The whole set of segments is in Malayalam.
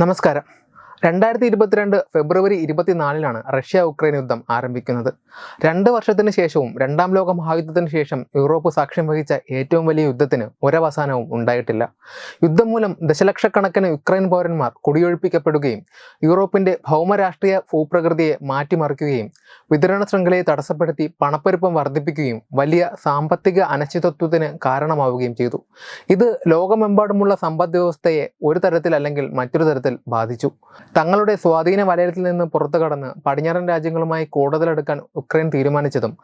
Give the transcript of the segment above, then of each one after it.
Namaskara. രണ്ടായിരത്തി ഇരുപത്തിരണ്ട് ഫെബ്രുവരി ഇരുപത്തിനാലിനാണ് റഷ്യ ഉക്രൈൻ യുദ്ധം ആരംഭിക്കുന്നത്. രണ്ട് വർഷത്തിന് ശേഷവും രണ്ടാം ലോക മഹായുദ്ധത്തിന് ശേഷം യൂറോപ്പ് സാക്ഷ്യം വഹിച്ച ഏറ്റവും വലിയ യുദ്ധത്തിന് ഒരവസാനവും ഉണ്ടായിട്ടില്ല. യുദ്ധം മൂലം ദശലക്ഷക്കണക്കിന് യുക്രൈൻ പൗരന്മാർ കുടിയൊഴിപ്പിക്കപ്പെടുകയും യൂറോപ്പിന്റെ ഭൗമരാഷ്ട്രീയ ഭൂപ്രകൃതിയെ മാറ്റിമറിക്കുകയും വിതരണ ശൃംഖലയെ തടസ്സപ്പെടുത്തി പണപ്പെരുപ്പം വർദ്ധിപ്പിക്കുകയും വലിയ സാമ്പത്തിക അനിശ്ചിതത്വത്തിന് കാരണമാവുകയും ചെയ്തു. ഇത് ലോകമെമ്പാടുമുള്ള സമ്പദ് വ്യവസ്ഥയെ ഒരു തരത്തിൽ അല്ലെങ്കിൽ മറ്റൊരു തരത്തിൽ ബാധിച്ചു. തങ്ങളുടെ സ്വാധീന വലയത്തിൽ നിന്ന് പുറത്തു കടന്ന് പടിഞ്ഞാറൻ രാജ്യങ്ങളുമായി കൂടുതലെടുക്കാൻ ഉക്രൈൻ തീരുമാനിച്ചതും.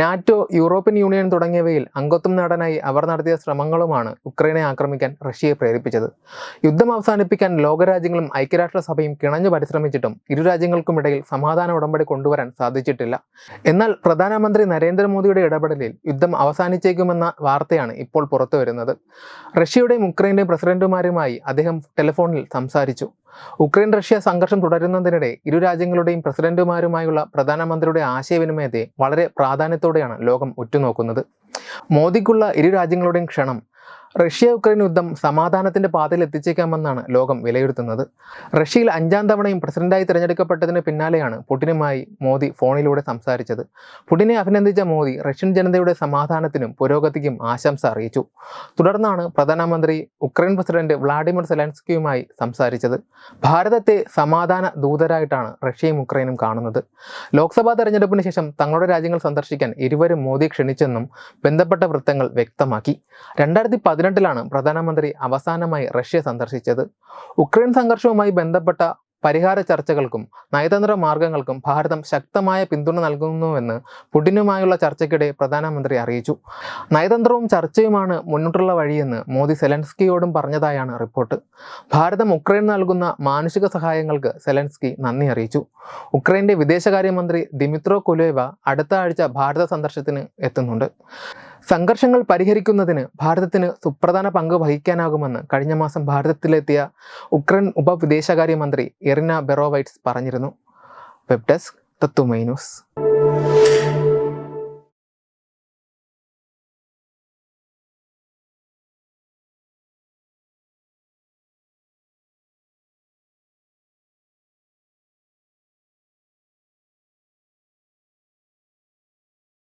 നാറ്റോ യൂറോപ്യൻ യൂണിയൻ തുടങ്ങിയവയിൽ അംഗത്വം നേടാനായി അവർ നടത്തിയ ശ്രമങ്ങളുമാണ് ഉക്രൈനെ ആക്രമിക്കാൻ റഷ്യയെ പ്രേരിപ്പിച്ചത്. യുദ്ധം അവസാനിപ്പിക്കാൻ ലോകരാജ്യങ്ങളും ഐക്യരാഷ്ട്രസഭയും കിണഞ്ഞു പരിശ്രമിച്ചിട്ടും ഇരു രാജ്യങ്ങൾക്കുമിടയിൽ സമാധാന ഉടമ്പടി കൊണ്ടുവരാൻ സാധിച്ചിട്ടില്ല. എന്നാൽ പ്രധാനമന്ത്രി നരേന്ദ്രമോദിയുടെ ഇടപെടലിൽ യുദ്ധം അവസാനിച്ചേക്കുമെന്ന വാർത്തയാണ് ഇപ്പോൾ പുറത്തുവരുന്നത്. റഷ്യയുടെയും ഉക്രൈന്റെയും പ്രസിഡന്റുമാരുമായി അദ്ദേഹം ടെലിഫോണിൽ സംസാരിച്ചു. ഉക്രൈൻ റഷ്യ സംഘർഷം തുടരുന്നതിനിടെ ഇരു രാജ്യങ്ങളുടെയും പ്രസിഡന്റുമാരുമായുള്ള പ്രധാനമന്ത്രിയുടെ ആശയവിനിമയത്തെ വളരെ പ്രാധാന്യത്തോടെയാണ് ലോകം ഉറ്റുനോക്കുന്നത്. മോദിക്കുള്ള ഇരു രാജ്യങ്ങളുടെയും ക്ഷണം റഷ്യ യുക്രൈൻ യുദ്ധം സമാധാനത്തിന്റെ പാതയിൽ എത്തിച്ചേക്കാമെന്നാണ് ലോകം വിലയിരുത്തുന്നത്. റഷ്യയിൽ അഞ്ചാം തവണയും പ്രസിഡന്റായി തിരഞ്ഞെടുക്കപ്പെട്ടതിന് പിന്നാലെയാണ് പുടിനുമായി മോദി ഫോണിലൂടെ സംസാരിച്ചത്. പുടിനെ അഭിനന്ദിച്ച മോദി റഷ്യൻ ജനതയുടെ സമാധാനത്തിനും പുരോഗതിക്കും ആശംസ അറിയിച്ചു. തുടർന്നാണ് പ്രധാനമന്ത്രി ഉക്രൈൻ പ്രസിഡന്റ് വ്ളാഡിമിർ സെലൻസ്കിയുമായി സംസാരിച്ചത്. ഭാരതത്തെ സമാധാന ദൂതരായിട്ടാണ് റഷ്യയും ഉക്രൈനും കാണുന്നത്. ലോക്സഭാ തെരഞ്ഞെടുപ്പിന് ശേഷം തങ്ങളുടെ രാജ്യങ്ങൾ സന്ദർശിക്കാൻ ഇരുവരും മോദി ക്ഷണിച്ചെന്നും ബന്ധപ്പെട്ട വൃത്തങ്ങൾ വ്യക്തമാക്കി. രണ്ടായിരത്തി പതിനെട്ടിലാണ് പ്രധാനമന്ത്രി അവസാനമായി റഷ്യ സന്ദർശിച്ചത്. ഉക്രൈൻ സംഘർഷവുമായി ബന്ധപ്പെട്ട പരിഹാര ചർച്ചകൾക്കും നയതന്ത്ര മാർഗങ്ങൾക്കും ഭാരതം ശക്തമായ പിന്തുണ നൽകുന്നുവെന്ന് പുടിനുമായുള്ള ചർച്ചയ്ക്കിടെ പ്രധാനമന്ത്രി അറിയിച്ചു. നയതന്ത്രവും ചർച്ചയുമാണ് മുന്നോട്ടുള്ള വഴിയെന്ന് മോദി സെലൻസ്കിയോടും പറഞ്ഞതായാണ് റിപ്പോർട്ട്. ഭാരതം ഉക്രൈൻ നൽകുന്ന മാനുഷിക സഹായങ്ങൾക്ക് സെലൻസ്കി നന്ദി അറിയിച്ചു. ഉക്രൈന്റെ വിദേശകാര്യമന്ത്രി ദിമിത്രോ കുലേവ അടുത്ത ആഴ്ച ഭാരത സന്ദർശനത്തിന് എത്തുന്നുണ്ട്. സംഘർഷങ്ങൾ പരിഹരിക്കുന്നതിന് ഭാരതത്തിന് സുപ്രധാന പങ്ക് വഹിക്കാനാകുമെന്ന് കഴിഞ്ഞ മാസം ഭാരതത്തിലെത്തിയ ഉക്രൈൻ ഉപവിദേശകാര്യമന്ത്രി എറിന ബെറോവൈറ്റ്സ് പറഞ്ഞിരുന്നു. Web desk